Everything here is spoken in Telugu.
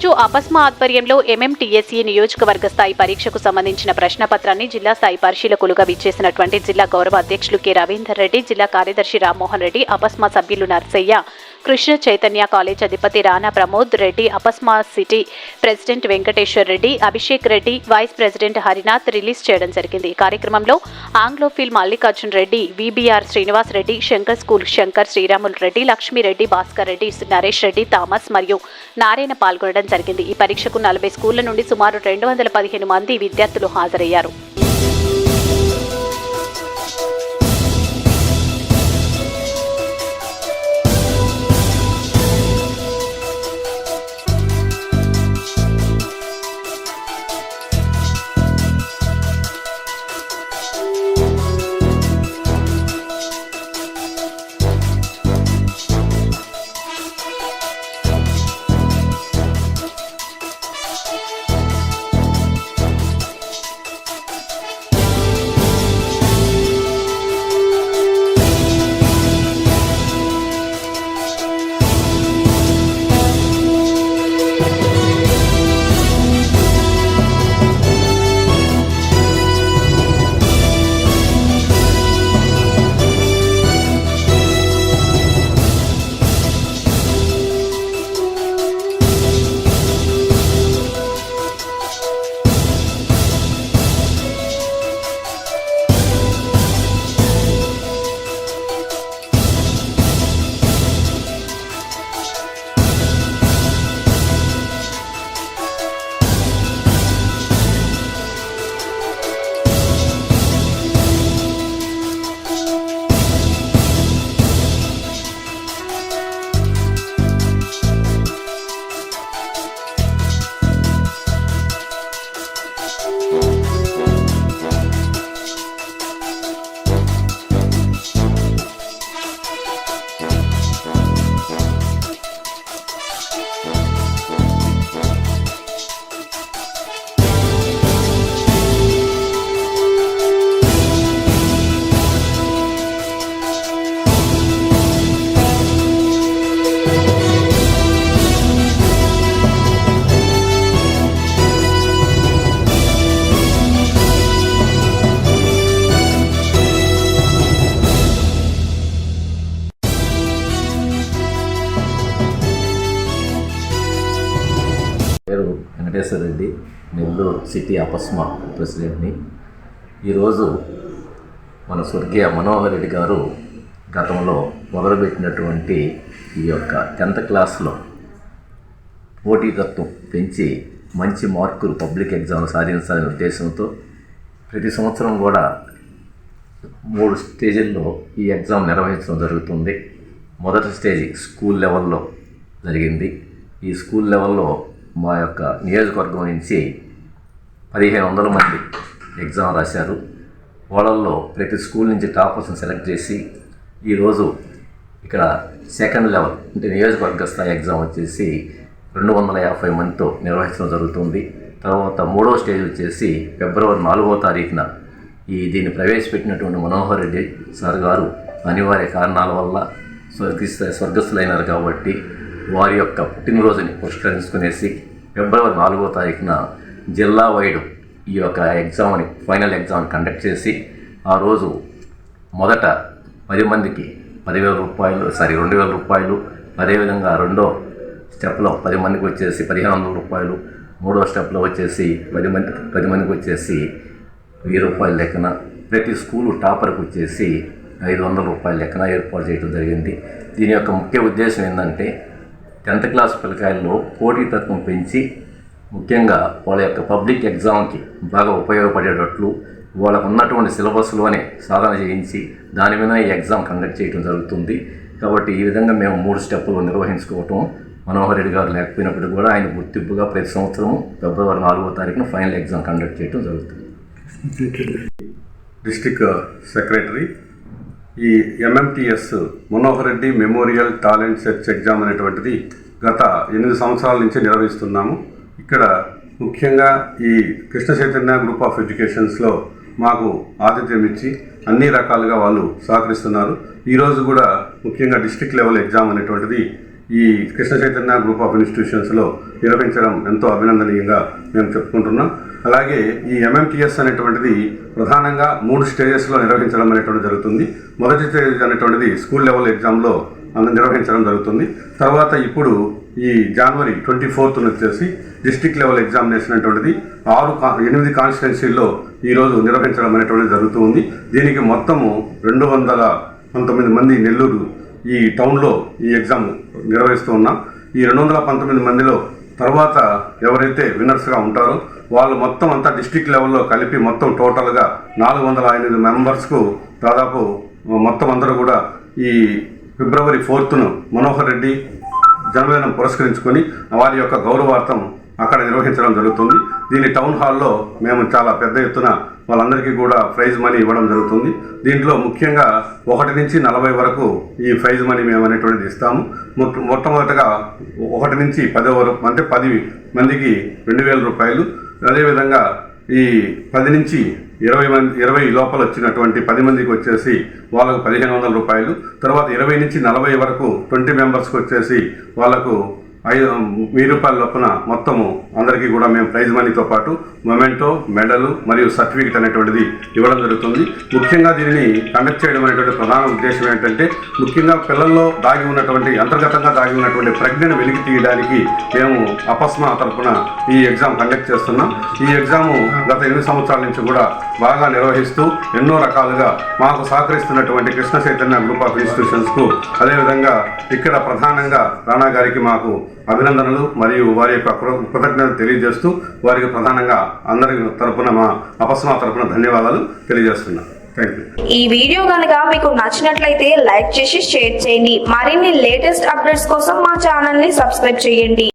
ఈరోజు అపస్మా ఆధ్వర్యంలో ఎంఎంటీఎస్ఈ నియోజకవర్గ స్థాయి పరీక్షకు సంబంధించిన ప్రశ్నపత్రాన్ని జిల్లా స్థాయి పరిశీలకులుగా విచ్చేసినటువంటి జిల్లా గౌరవ అధ్యక్షులు కె. రవీందర్ రెడ్డి జిల్లా కార్యదర్శి రామ్మోహన్ రెడ్డి అపస్మా సభ్యులు నర్సయ్య కృష్ణ చైతన్య కాలేజ్ అధిపతి Rana Pramod Reddy అపస్మా city president Venkateshwar Reddy Abhishek Reddy vice president Harinath release చేయడం జరిగింది. ఈ కార్యక్రమంలో anglophile Mallikarjun Reddy VBR Srinivas Reddy Shankar school Shankar Sriramulu Reddy Lakshmireddy Bhaskar Reddy Naresh Reddy Thomas మరియు నారాయణ పాల్గొనడం జరిగింది. ఈ పరీక్షకు నలభై స్కూళ్ళ నుండి సుమారు రెండు వందల పదిహేను మంది విద్యార్థులు హాజరయ్యారు. పేరు వెంకటేశ్వర రెడ్డి నెల్లూరు సిటీ అపస్మా ప్రెసిడెంట్ని. ఈరోజు మన స్వర్గీయ మనోహర్ రెడ్డి గారు గతంలో మొదలుపెట్టినటువంటి ఈ యొక్క టెన్త్ క్లాస్లో పోటీతత్వం పెంచి మంచి మార్కులు పబ్లిక్ ఎగ్జామ్ సాధించాలనే ఉద్దేశంతో ప్రతి సంవత్సరం కూడా మూడు స్టేజీల్లో ఈ ఎగ్జామ్ నిర్వహించడం జరుగుతుంది. మొదటి స్టేజ్ స్కూల్ లెవెల్లో జరిగింది. ఈ స్కూల్ లెవెల్లో మా యొక్క నియోజకవర్గం నుంచి పదిహేను వందల మంది ఎగ్జామ్ రాశారు. వాళ్ళల్లో ప్రతి స్కూల్ నుంచి టాపర్స్ని సెలెక్ట్ చేసి ఈరోజు ఇక్కడ సెకండ్ లెవెల్ అంటే నియోజకవర్గ స్థాయి ఎగ్జామ్ వచ్చేసి రెండు వందల యాభై మందితో నిర్వహించడం జరుగుతుంది. తర్వాత మూడో స్టేజ్ వచ్చేసి ఫిబ్రవరి నాలుగో తారీఖున ఈ దీన్ని ప్రవేశపెట్టినటువంటి మనోహర్ రెడ్డి సార్ గారు అనివార్య కారణాల వల్ల స్వర్గస్థ స్వర్గస్థులైనారు కాబట్టి వారి యొక్క పుట్టినరోజుని పురస్కరించుకునేసి ఫిబ్రవరి నాలుగో తారీఖున జిల్లా వైడ్ ఈ యొక్క ఎగ్జామ్ని ఫైనల్ ఎగ్జామ్ కండక్ట్ చేసి ఆ రోజు మొదట పది మందికి పదివేల రూపాయలు సారీ రెండు వేల రూపాయలు అదేవిధంగా రెండో స్టెప్లో పది మందికి వచ్చేసి పదిహేను వందల రూపాయలు మూడో స్టెప్లో వచ్చేసి పది మంది పది మందికి వచ్చేసి వెయ్యి రూపాయల లెక్కన ప్రతి స్కూలు టాపర్కి వచ్చేసి ఐదు వందల రూపాయల లెక్కన ఏర్పాటు చేయడం జరిగింది. దీని యొక్క ముఖ్య ఉద్దేశం ఏంటంటే టెన్త్ క్లాస్ పిల్లకాయల్లో పోటీతత్వం పెంచి ముఖ్యంగా వాళ్ళ యొక్క పబ్లిక్ ఎగ్జామ్కి బాగా ఉపయోగపడేటట్లు వాళ్ళకు ఉన్నటువంటి సిలబస్లోనే సాధన చేయించి దాని మీద ఈ ఎగ్జామ్ కండక్ట్ చేయడం జరుగుతుంది. కాబట్టి ఈ విధంగా మేము మూడు స్టెప్పులు నిర్వహించుకోవటం మనోహర్ రెడ్డి గారు లేకపోయినప్పుడు కూడా ఆయన గుర్తింపుగా ప్రతి సంవత్సరం ఫిబ్రవరి నాలుగో తారీఖున ఫైనల్ ఎగ్జామ్ కండక్ట్ చేయడం జరుగుతుంది. డిస్టిక్ సెక్రటరీ ఈ MMTS Manohar Reddy memorial talent search exam అనేటువంటిది గత ఎనిమిది సంవత్సరాల నుంచి నిర్వహిస్తున్నాము. ఇక్కడ ముఖ్యంగా ఈ కృష్ణ చైతన్య గ్రూప్ ఆఫ్ ఎడ్యుకేషన్స్లో మాకు ఆతిథ్యం ఇచ్చి అన్ని రకాలుగా వాళ్ళు సహకరిస్తున్నారు. ఈరోజు కూడా ముఖ్యంగా డిస్టిక్ లెవెల్ ఎగ్జామ్ అనేటువంటిది ఈ కృష్ణ చైతన్య గ్రూప్ ఆఫ్ ఇన్స్టిట్యూషన్స్లో నిర్వహించడం ఎంతో అభినందనీయంగా మేము చెప్పుకుంటున్నాం. అలాగే ఈ ఎంఎంటీఎస్ అనేటువంటిది ప్రధానంగా మూడు స్టేజెస్లో నిర్వహించడం అనేటువంటిది జరుగుతుంది. మొదటి స్టేజ్ అనేటువంటిది స్కూల్ లెవెల్ ఎగ్జామ్లో నిర్వహించడం జరుగుతుంది. తర్వాత ఇప్పుడు ఈ జనవరి ట్వంటీ ఫోర్త్ వచ్చేసి డిస్టిక్ లెవెల్ ఎగ్జామినేషన్ అనేటువంటిది ఆరు కా- ఎనిమిది కాన్స్టిట్యున్సీల్లో ఈరోజు నిర్వహించడం అనేటువంటిది జరుగుతుంది దీనికి మొత్తము రెండు వందల పంతొమ్మిది మంది నెల్లూరు ఈ టౌన్లో ఈ ఎగ్జామ్ నిర్వహిస్తూ ఉన్నాం ఈ రెండు వందల పంతొమ్మిది మందిలో తర్వాత ఎవరైతే విన్నర్స్గా ఉంటారో వాళ్ళు మొత్తం అంతా డిస్టిక్ లెవెల్లో కలిపి మొత్తం టోటల్గా నాలుగు వందల ఎనిమిది మెంబర్స్కు దాదాపు మొత్తం అందరూ కూడా ఈ ఫిబ్రవరి ఫోర్త్ను మనోహర్ రెడ్డి జన్మదినం పురస్కరించుకొని వారి యొక్క గౌరవార్థం అక్కడ నిర్వహించడం జరుగుతుంది. దీని టౌన్ హాల్లో మేము చాలా పెద్ద ఎత్తున వాళ్ళందరికీ కూడా ప్రైజ్ మనీ ఇవ్వడం జరుగుతుంది. దీంట్లో ముఖ్యంగా ఒకటి నుంచి నలభై వరకు ఈ ప్రైజ్ మనీ మేము అనేటువంటిది ఇస్తాము. మొట్టమొదటగా ఒకటి నుంచి పది వరకు అంటే పది మందికి రెండు వేల రూపాయలు. అదేవిధంగా ఈ పది నుంచి ఇరవై మంది ఇరవై లోపల వచ్చినటువంటి పది మందికి వచ్చేసి వాళ్ళకు పదిహేను వందల రూపాయలు. తర్వాత ఇరవై నుంచి నలభై వరకు ట్వంటీ మెంబర్స్కి వచ్చేసి వాళ్ళకు ఐదు వెయ్యి రూపాయల లోపల మొత్తము అందరికీ కూడా మేము ప్రైజ్ మనీతో పాటు మొమెంటో మెడలు మరియు సర్టిఫికెట్ అనేటువంటిది ఇవ్వడం జరుగుతుంది. ముఖ్యంగా దీనిని కండక్ట్ చేయడం అనేటువంటి ప్రధాన ఉద్దేశం ఏంటంటే ముఖ్యంగా పిల్లల్లో దాగి ఉన్నటువంటి అంతర్గతంగా దాగి ఉన్నటువంటి ప్రజ్ఞను వెలికి తీయడానికి మేము అపస్మా తరపున ఈ ఎగ్జామ్ కండక్ట్ చేస్తున్నాం. ఈ ఎగ్జామ్ గత ఎనిమిది సంవత్సరాల నుంచి కూడా బాగా నిర్వహిస్తూ ఎన్నో రకాలుగా మాకు సహకరిస్తున్నటువంటి కృష్ణ చైతన్య గ్రూప్ ఆఫ్ ఇన్స్టిట్యూషన్స్కు అదేవిధంగా ఇక్కడ ప్రధానంగా రాణా గారికి మాకు అభినందనలు మరియు వారి యొక్క కృతజ్ఞతలు తెలియజేస్తూ వారికి ప్రధానంగా అందరి తరపున మా అపస్మా తరపున ధన్యవాదాలు తెలియజేస్తున్నాను ఈ వీడియో కనుక మీకు నచ్చినట్లయితే లైక్ చేసి షేర్ చేయండి. మరిన్ని లేటెస్ట్ అప్డేట్స్ కోసం మా ఛానల్ని సబ్స్క్రైబ్ చేయండి.